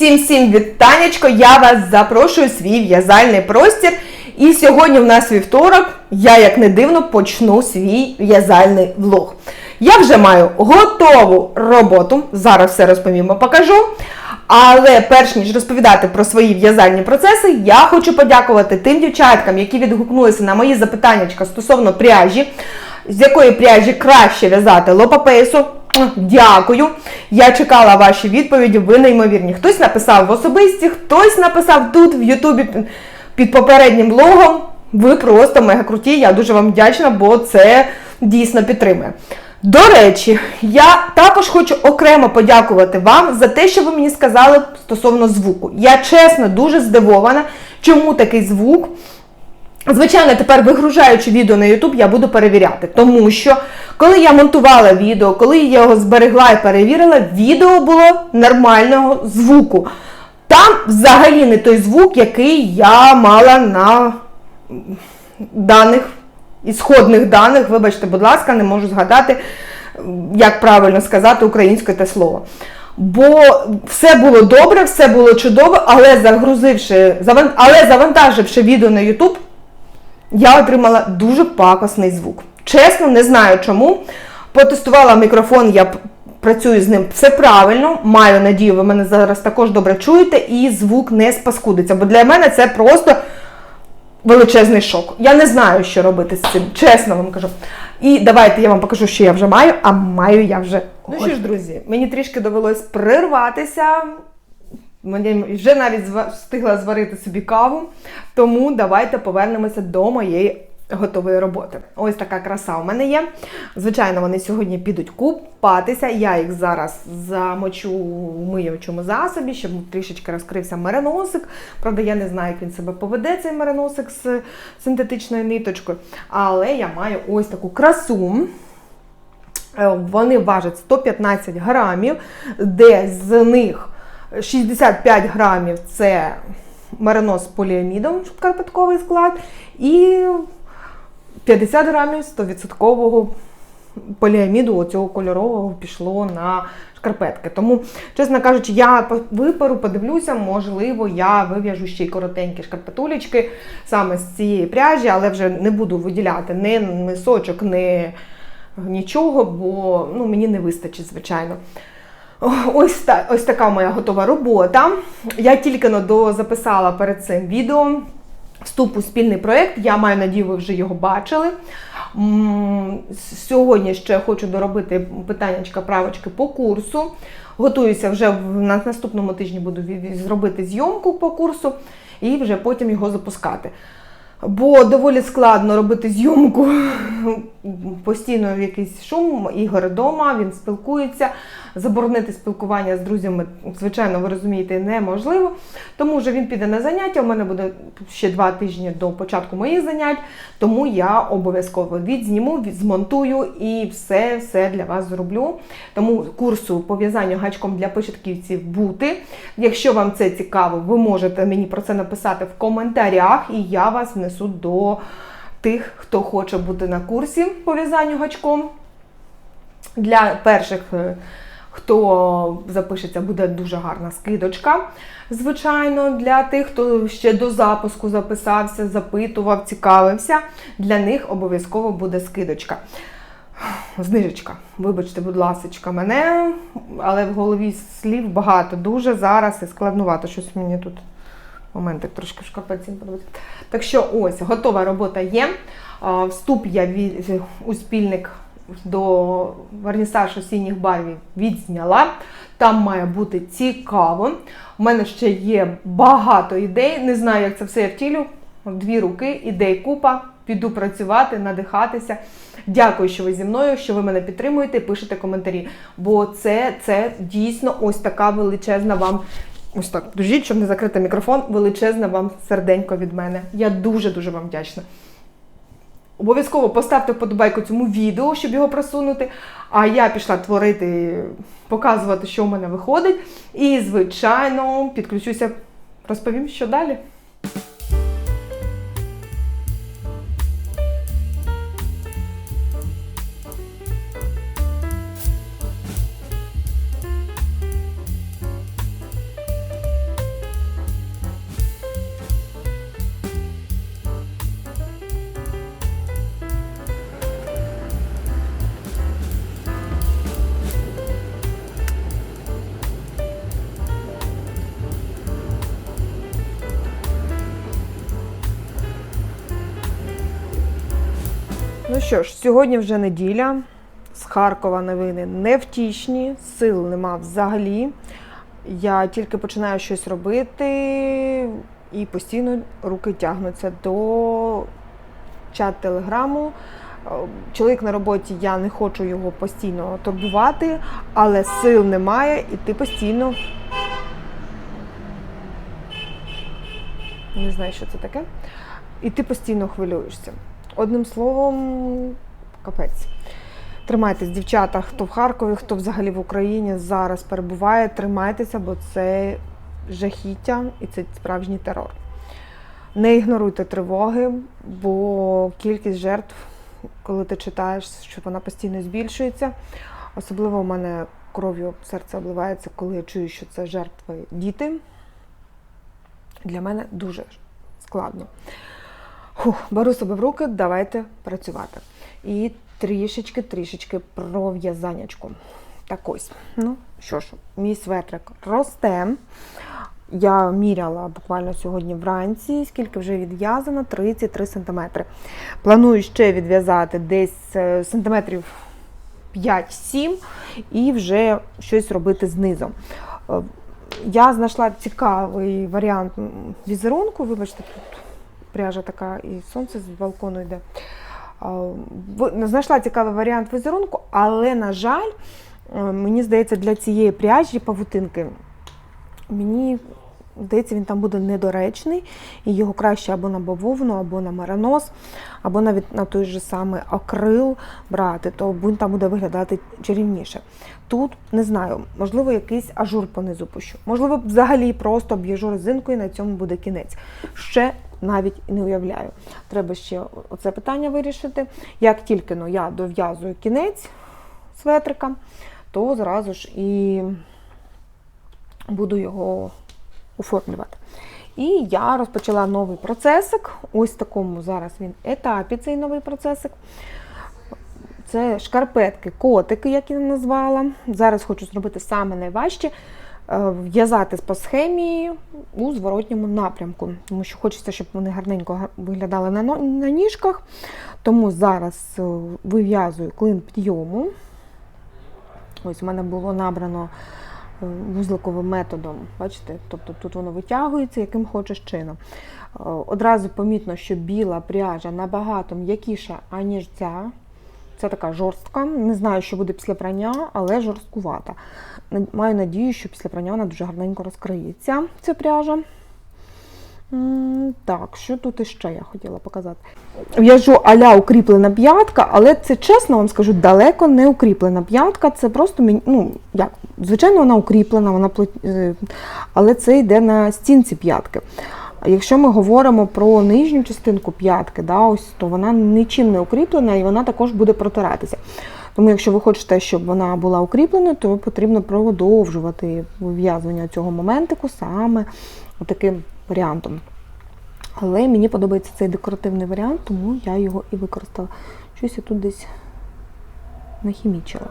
Всім всім вітанечко! Я вас запрошую в свій в'язальний простір. І сьогодні в нас вівторок, я, як не дивно, почну свій в'язальний влог. Я вже маю готову роботу, зараз все розповімо, покажу. Але перш ніж розповідати про свої в'язальні процеси, я хочу подякувати тим дівчаткам, які відгукнулися на мої запитання стосовно пряжі, з якої пряжі краще в'язати лопапейсу. Дякую. Я чекала ваші відповіді, ви неймовірні. Хтось написав в особисті, хтось написав тут в Ютубі під попереднім влогом. Ви просто мега круті. Я дуже вам вдячна, бо це дійсно підтримує. До речі, я також хочу окремо подякувати вам за те, що ви мені сказали стосовно звуку. Я чесно дуже здивована, чому такий звук. Звичайно, тепер вигружаючи відео на YouTube, я буду перевіряти, тому що коли я монтувала відео, коли я його зберегла і перевірила, відео було нормального звуку. Там взагалі не той звук, який я мала на даних, ісходних даних. Вибачте, будь ласка, не можу згадати, як правильно сказати українською те слово. Бо все було добре, все було чудово, але загрузивши, але завантаживши відео на YouTube, я отримала дуже пакосний звук. Чесно, не знаю чому. Потестувала мікрофон, я працюю з ним все правильно. Маю надію, ви мене зараз також добре чуєте, і звук не спаскудиться. Бо для мене це просто величезний шок. Я не знаю, що робити з цим, чесно вам кажу. І давайте я вам покажу, що я вже маю, а маю я вже. Ну що ж, друзі, мені трішки довелось прерватися. Мені вже навіть встигла зварити собі каву, тому давайте повернемося до моєї готової роботи. Ось така краса у мене є. Звичайно, вони сьогодні підуть купатися. Я їх зараз замочу у миючому засобі, щоб трішечки розкрився мереносик. Правда, я не знаю, як він себе поведе, цей мереносик з синтетичною ниточкою. Але я маю ось таку красу. Е, Вони важать 115 грамів, де з них 65 грамів це меринос з поліамідом, шкарпетковий склад, і 50 грамів 100% поліаміду оцього кольорового пішло на шкарпетки. Тому, чесно кажучи, я виперу, подивлюся, можливо, я вив'яжу ще й коротенькі шкарпетулечки саме з цієї пряжі, але вже не буду виділяти ні мисочок, ні нічого, бо ну, мені не вистачить, звичайно. Ось, та, ось така моя готова робота. Я тільки но записала перед цим відео вступ у спільний проєкт. Я маю надію, ви вже його бачили. Сьогодні ще хочу доробити питаннячка правочки по курсу. Готуюся вже на наступному тижні буду зробити зйомку по курсу і вже потім його запускати. Бо доволі складно робити зйомку постійно якийсь шум. Ігор вдома, він спілкується. Заборонити спілкування з друзями, звичайно, ви розумієте, неможливо. Тому вже він піде на заняття. У мене буде ще два тижні до початку моїх занять. Тому я обов'язково відзніму, змонтую і все, все для вас зроблю. Тому курсу по в'язанню гачком для початківців бути. Якщо вам це цікаво, ви можете мені про це написати в коментарях, і я вас внесу до тих, хто хоче бути на курсі по в'язанню гачком. Для перших, е, хто запишеться, буде дуже гарна скидочка. Звичайно, для тих, хто ще до запуску записався, запитував, цікавився, для них обов'язково буде скидочка. Знижечка. Вибачте, будь ласка, мене, але в голові слів багато. Дуже зараз і складнувато. Щось мені тут моментик трошки в шкарпетці подобається. Так що ось, готова робота є. Вступ я від, у спільник до вернісаж осінніх барвів відзняла. Там має бути цікаво. У мене ще є багато ідей. Не знаю, як це все я втілю. Дві руки, ідей купа. Піду працювати, надихатися. Дякую, що ви зі мною, що ви мене підтримуєте, пишете коментарі. Бо це, це дійсно ось така величезна вам. Ось так, дожіть, щоб не закрити мікрофон. Величезне вам серденько від мене. Я дуже-дуже вам вдячна. Обов'язково поставте вподобайку цьому відео, щоб його просунути. А я пішла творити, показувати, що в мене виходить. І, звичайно, підключуся, розповім, що далі. Що ж, сьогодні вже неділя. З Харкова новини невтішні, сил нема взагалі. Я тільки починаю щось робити і постійно руки тягнуться до чат телеграму. Чоловік на роботі, я не хочу його постійно турбувати, але сил немає, і ти постійно. Не знаю, що це таке. І ти постійно хвилюєшся. Одним словом, капець. Тримайтесь, дівчата, хто в Харкові, хто взагалі в Україні зараз перебуває, тримайтеся, бо це жахіття і це справжній терор. Не ігноруйте тривоги, бо кількість жертв, коли ти читаєш, що вона постійно збільшується. Особливо у мене кров'ю серце обливається, коли я чую, що це жертви діти. Для мене дуже складно. Фух, беру себе в руки, давайте працювати. І трішечки-трішечки про в'язанячку. Так ось. Ну що ж, мій светрик росте. Я міряла буквально сьогодні вранці, скільки вже відв'язано, 33 см. Планую ще відв'язати десь е, сантиметрів 5-7 і вже щось робити знизу. Е, Я знайшла цікавий варіант візерунку. Вибачте, тут пряжа така і сонце з балкону йде. Знайшла цікавий варіант візерунку, але, на жаль, е, мені здається, для цієї пряжі павутинки мені здається, він там буде недоречний, і його краще або на бавовну, або на маранос, або навіть на той же самий акрил брати, то він там буде виглядати чарівніше. Тут не знаю, можливо, якийсь ажур понизу пущу. Можливо, взагалі просто об'їжу резинкою, і на цьому буде кінець. Ще навіть не уявляю. Треба ще оце питання вирішити. Як тільки ну, я дов'язую кінець светрика, то зразу ж і буду його оформлювати. І я розпочала новий процесик. Ось такому зараз він етапі цей новий процесик. Це шкарпетки, котики, як я назвала. Зараз хочу зробити саме найважче в'язати по схемі у зворотньому напрямку, тому що хочеться, щоб вони гарненько виглядали на, на ніжках. Тому зараз е, вив'язую клин підйому. Ось у мене було набрано е, вузликовим методом. Бачите, тобто тут воно витягується, яким хочеш чином. Е, Одразу помітно, що біла пряжа набагато м'якіша, аніж ця. Це така жорстка. Не знаю, що буде після прання, але жорсткувата. Маю надію, що після прання вона дуже гарненько розкриється, ця пряжа. Так, що тут іще я хотіла показати? В'яжу аля укріплена п'ятка, але це чесно вам скажу, далеко не укріплена п'ятка. Це просто ну, як, звичайно, вона укріплена, вона е, але це йде на стінці п'ятки. Якщо ми говоримо про нижню частинку п'ятки, да, ось, то вона нічим не укріплена і вона також буде протиратися. Тому, якщо ви хочете, щоб вона була укріплена, то потрібно продовжувати вив'язування цього моментику саме таким варіантом. Але мені подобається цей декоративний варіант, тому я його і використала. Щось я тут десь нахімічила,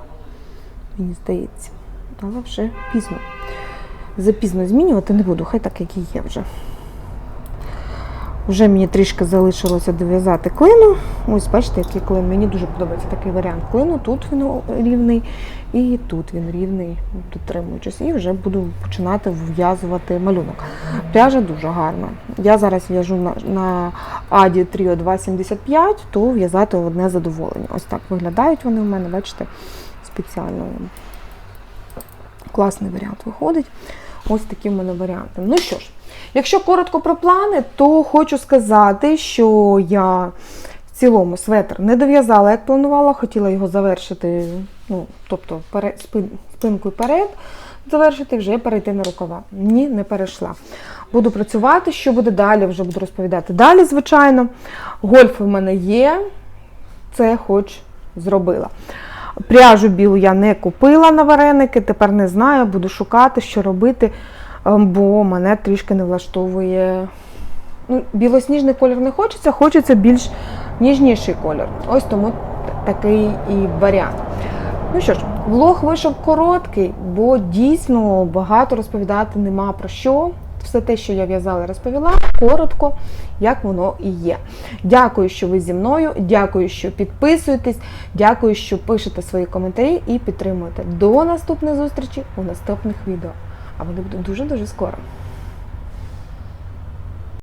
мені здається. Але вже пізно. Запізно змінювати не буду, хай так, як і є вже. Вже мені трішки залишилося дов'язати клину. Ось бачите, який клин. Мені дуже подобається такий варіант клину. Тут він рівний і тут він рівний, дотримуючись. І вже буду починати вв'язувати малюнок. Пряжа дуже гарна. Я зараз в'яжу на, Аді Trio 275, то в'язати одне задоволення. Ось так виглядають вони в мене, бачите, спеціально. Класний варіант виходить. Ось такі в мене варіанти. Ну що ж, якщо коротко про плани, то хочу сказати, що я в цілому светр не дов'язала, як планувала, хотіла його завершити, ну, тобто пере, спин, спинкою перед завершити, вже перейти на рукава. Ні, не перейшла. Буду працювати, що буде далі, вже буду розповідати далі, звичайно. Гольфи в мене є, це хоч зробила. Пряжу білу я не купила на вареники, тепер не знаю, буду шукати, що робити, бо мене трішки не влаштовує. Ну, білосніжний колір не хочеться, хочеться більш ніжніший колір. Ось тому такий і варіант. Ну що ж, влог вийшов короткий, бо дійсно багато розповідати нема про що. Все те, що я в'язала, розповіла. коротко, як воно і є. Дякую, що ви зі мною. Дякую, що підписуєтесь. Дякую, що пишете свої коментарі і підтримуєте. До наступних зустрічей у наступних відео. А вони будуть дуже дуже скоро.